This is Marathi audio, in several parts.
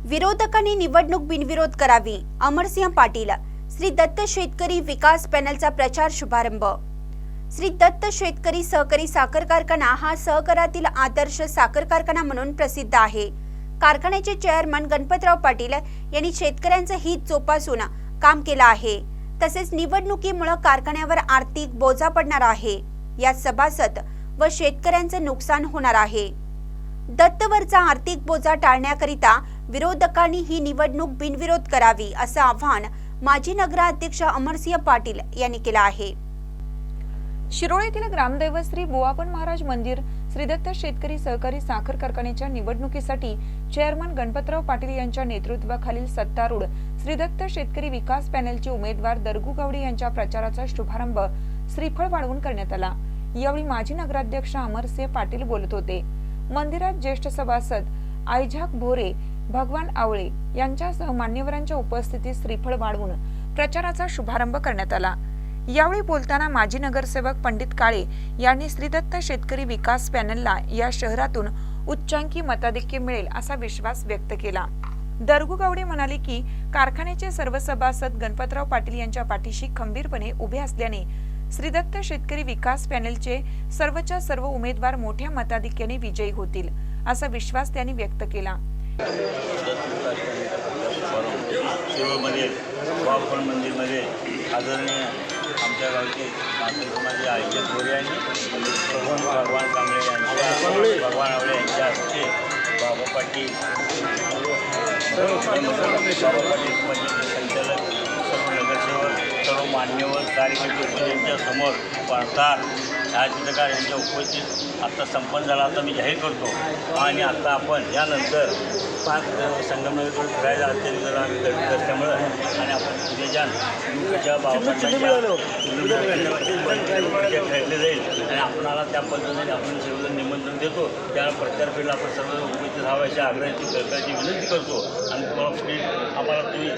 विरोधकांनी निवडणूक बिनविरोध करावी. अमरसिंह पाटील श्री दत्त शेतकरी विकास पॅनलचा प्रचार शुभारंभ. श्री दत्त शेतकरी सहकारी साखर कारखाना हा सहकारातील आदर्श साखर कारखाना म्हणून प्रसिद्ध आहे. कारखान्याचे चेअरमन गणपतराव पाटील यांनी शेतकऱ्यांचं हित जोपासून काम केलं आहे. तसेच निवडणुकीमुळे कारखान्यावर आर्थिक बोजा पडणार आहे. यात सभासद व शेतकऱ्यांचं नुकसान होणार आहे. दत्तवरचा आर्थिक बोजा टाळण्याकरिता विरोधकांनी ही निवडणूक बिनविरोध करावी असं आवाहन माजी नगराध्यक्ष अमरसिंह पाटील यांनी केलं आहे. शिरोळ येथील ग्रामदैवत श्री महाराज मंदिर श्री दत्त शेतकरी सहकारी साखर कारखान्याच्या निवडणुकीसाठी चेअरमन गणपतराव पाटील यांच्या नेतृत्वाखालील सत्तारूढ श्री दत्त शेतकरी विकास पॅनेलचे उमेदवार दरगू गावडे यांच्या प्रचाराचा शुभारंभ श्रीफळ वाढवून करण्यात आला. यावेळी माजी नगराध्यक्ष अमरसिंह पाटील बोलत होते. मंदिरात ज्येष्ठ सभासद आयझाक भोरे भगवान आवळे यांच्यासह मान्यवरांच्या उपस्थितीत श्रीफळ वाढवून प्रचाराचा शुभारंभ करण्यात आला. यावेळी बोलताना माजी नगरसेवक पंडित काळे यांनी श्रीदत्त शेतकरी विकास पॅनलला या शहरातून उच्चांकी मताधिक्य मिळेल असा विश्वास व्यक्त केला. दरगू गावडे म्हणाले की कारखान्याचे सर्व सभासद गणपतराव पाटील यांच्या पाठीशी खंबीरपणे उभे असल्याने श्रीदत्त शेतकरी विकास पॅनलचे सर्वच्या सर्व उमेदवार मोठ्या मताधिक्याने विजयी होतील असा विश्वास त्यांनी व्यक्त केला. शिरोळमध्ये वापण मंदिरमध्ये आदरणीय आमच्या गावचे मातृ समाजी आयचे गोरे आणि भगवान भगवान कांबळे यांच्या भगवान आवळे यांच्या हस्ते बाबा पाटील बाबा पाटील संचालक सर्व मान्यवर कार्यकर्ते उपस्थित समोर वार्ताहर छायाचित्रकार यांच्या उपस्थित आत्ता संपन्न झाला आता मी जाहीर करतो. आणि आत्ता आपण यानंतर पाच संगमनगरकडे फिरायला असेल तर आम्ही गर्दी असल्यामुळं आणि आपण उद्याच्या युवकाच्या बाबाच्या ठरले जाईल. आणि आपणाला त्या पद्धतीने आपण सर्वजण निमंत्रण देतो. त्या प्रचार फेरीला आपण सर्व उपस्थित राहावं अशा आग्रहाची सरकारची विनंती करतो. आणि तुम्हाला आम्हाला तुम्ही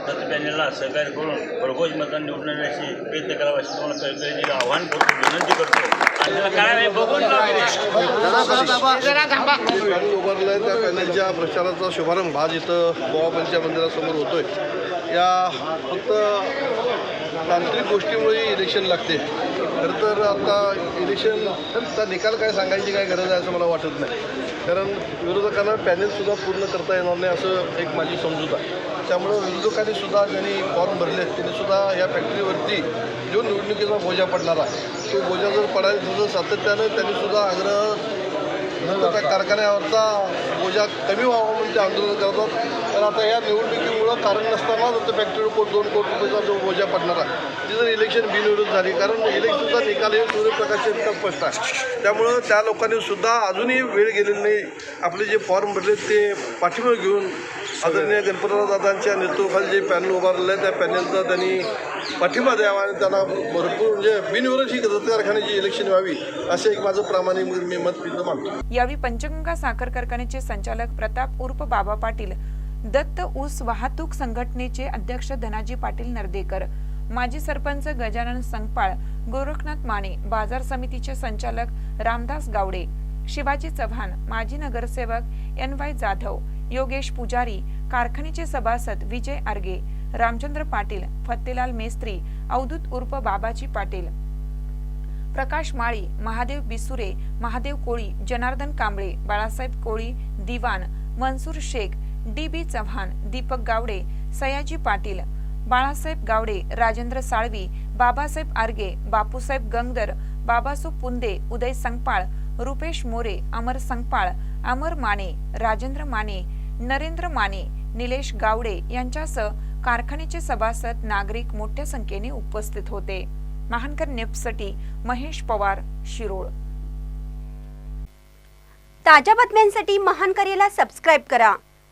पॅनलला सहकार्य करून भरघोष मतदान निवडून येण्याची प्रयत्न करावा अशी तुम्हाला कळकळीने आव्हान करतो विनंती करतो. आणि त्याला काय नाही बघून पॅनल उभारलं आहे त्या पॅनलच्या प्रचाराचा शुभारंभ. आज इथं बोवापंच्या मंदिरासमोर होतोय. या फक्त तांत्रिक गोष्टीमुळे इलेक्शन लागते. खरं तर आता इलेक्शनचा निकाल काय सांगायची काय गरज आहे असं मला वाटत नाही. कारण विरोधकांना पॅनेलसुद्धा पूर्ण करता येणार नाही असं एक माझी समजूत आहे. त्यामुळं विरोधकांनी सुद्धा ज्यांनी फॉर्म भरले त्यांनी सुद्धा या फॅक्टरीवरती जो निवडणुकीचा बोजा पडणार आहे तो बोजा जर पडायला तुझं सातत्यानं त्यांनी सुद्धा आग्रह त्या कारखान्यावरचा बोजा कमी व्हावा म्हणून ते आंदोलन करतात तर आता या निवडणुकीमुळं कारण नसतानाच तर फॅक्टरी कोट दोन कोटी रुपयाचा जो बोजा पडणार आहे ती जर इलेक्शन बिनविरोध झाली. कारण इलेक्शनचा निकाल हे सूर्यप्रकाश इतका स्पष्ट आहे. त्यामुळं त्या लोकांनी सुद्धा अजूनही वेळ गेलेली नाही. आपले जे फॉर्म भरले ते पाठिंबा घेऊन आदरणीय गणपतराव दादांच्या नेतृत्वाखाली जे पॅनल उभारलं आहे त्या पॅनलचा त्यांनी पाठिंबा द्यावा आणि त्यांना भरपूर म्हणजे बिनविरोध ही दत्त कारखान्याची इलेक्शन व्हावी असं एक माझं प्रामाणिक म्हणजे मी मत मानतो यावेळी पंचगंगा साखर कारखान्याचे संचालक प्रताप उर्फ बाबा पाटील दत्त ऊस वाहतूक संघटनेचे अध्यक्ष धनाजी पाटील नर्देकर माजी सरपंच गजानन संगपाळ गोरखनाथ माने बाजार समितीचे संचालक रामदास गावडे शिवाजी चव्हाण माजी नगरसेवक एन वाय जाधव योगेश पुजारी कारखान्याचे सभासद विजय आर्गे रामचंद्र पाटील फत्तेलाल मेस्त्री अवधूत उर्फ बाबाजी पाटील प्रकाश माळी महादेव बिसुरे महादेव कोळी जनार्दन कांबळे बाळासाहेब कोळी दिवान मनसूर शेख डी बी चव्हाण दीपक गावडे सयाजी पाटील बाळासाहेब गावडे राजेंद्र साळवी बाबासाहेब आर्गे बापूसाहेब गंगदर बाबासू पुंदे उदय संगपाळ रुपेश मोरे अमर संगपाळ अमर माने राजेंद्र माने नरेंद्र माने निलेश गावडे यांच्यासह कारखान्याचे सभासद नागरिक मोठ्या संख्येने उपस्थित होते. महानकर नेपसाठी महेश पवार शिरोळ. ताज्या बातम्यांसाठी महानकरेला सबस्क्राईब करा.